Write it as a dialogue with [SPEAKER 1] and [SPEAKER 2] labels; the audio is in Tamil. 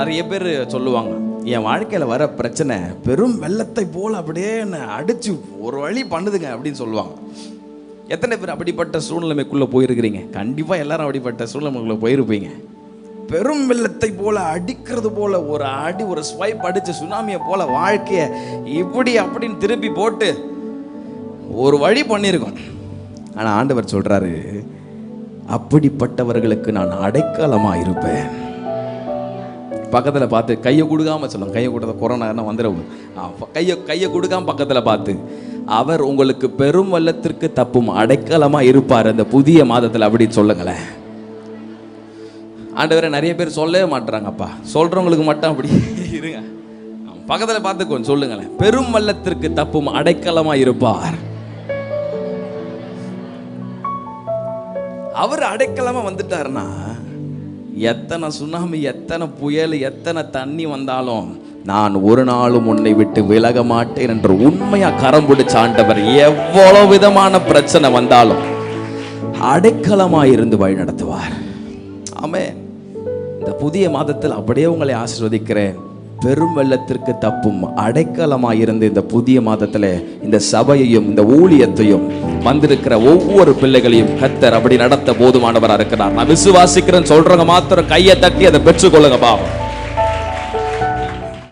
[SPEAKER 1] நிறைய பேர் சொல்லுவாங்க என் வாழ்க்கையில் வர பிரச்சனை பெரும் வெள்ளத்தை போல் அப்படியே என்னை அடித்து ஒரு வழி பண்ணுதுங்க அப்படின்னு சொல்லுவாங்க. எத்தனை பேர் அப்படிப்பட்ட சூழ்நிலைமைக்குள்ளே போயிருக்கிறீங்க? கண்டிப்பாக எல்லாரும் அப்படிப்பட்ட சூழ்நிலைக்குள்ளே போயிருப்பீங்க. பெரும் வெள்ளத்தை போல் அடிக்கிறது போல் ஒரு அடி ஒரு ஸ்வைப் அடித்த சுனாமியை போல் வாழ்க்கையை இப்படி அப்படின்னு திருப்பி போட்டு ஒரு வழி பண்ணியிருக்கோம். ஆனால் ஆண்டவர் சொல்கிறாரு அப்படிப்பட்டவர்களுக்கு நான் அடைக்கலமாக இருப்பேன் பக்கத்தில் பார்த்து கையை கொடுக்காம சொல்லுங்க. கையை கொடுத்த கொரோனா என்ன வந்துடும் கையை கையை கொடுக்காம பக்கத்தில் பார்த்து. அவர் உங்களுக்கு பெரும் வல்லத்திற்கு தப்பும் அடைக்கலமாக இருப்பார் அந்த புதிய மாதத்தில் அப்படின்னு சொல்லுங்களேன். ஆண்டவரை நிறைய பேர் சொல்லவே மாட்டுறாங்கப்பா சொல்கிறவங்களுக்கு மட்டும் அப்படி இருங்க. பக்கத்தில் பார்த்து கொஞ்சம் சொல்லுங்களேன். பெரும் வல்லத்திற்கு தப்பும் அடைக்கலமாக இருப்பார். அவர் அடைக்கலமாக வந்துட்டாருன்னா எத்தனை சுனாமி எத்தனை புயல் எத்தனை தண்ணி வந்தாலும் நான் ஒரு நாளும் உன்னை விட்டு விலக மாட்டேன் என்று உண்மையா கரம் பிடிச்ச ஆண்டவர் எவ்வளவு விதமான பிரச்சனை வந்தாலும் அடைக்கலமாக இருந்து வழி நடத்துவார். ஆமே இந்த புதிய மாதத்தில் அப்படியே உங்களை ஆசிர்வதிக்கிறேன். பெரும் வெள்ளத்திற்கு தப்பும் அடைக்கலமாக இருந்து இந்த புதிய மாதத்தில் இந்த சபையையும் இந்த ஊழியத்தையும் வந்திருக்கிற ஒவ்வொரு பிள்ளைகளையும் கத்தர் அப்படி நடத்த போதுமானவராக இருக்கிறார் நான் விசுவாசிக்கிறேன் சொல்றவங்க மாத்திரம் கையை தட்டி அதை பெற்றுக்கொள்ளுங்க பாவம்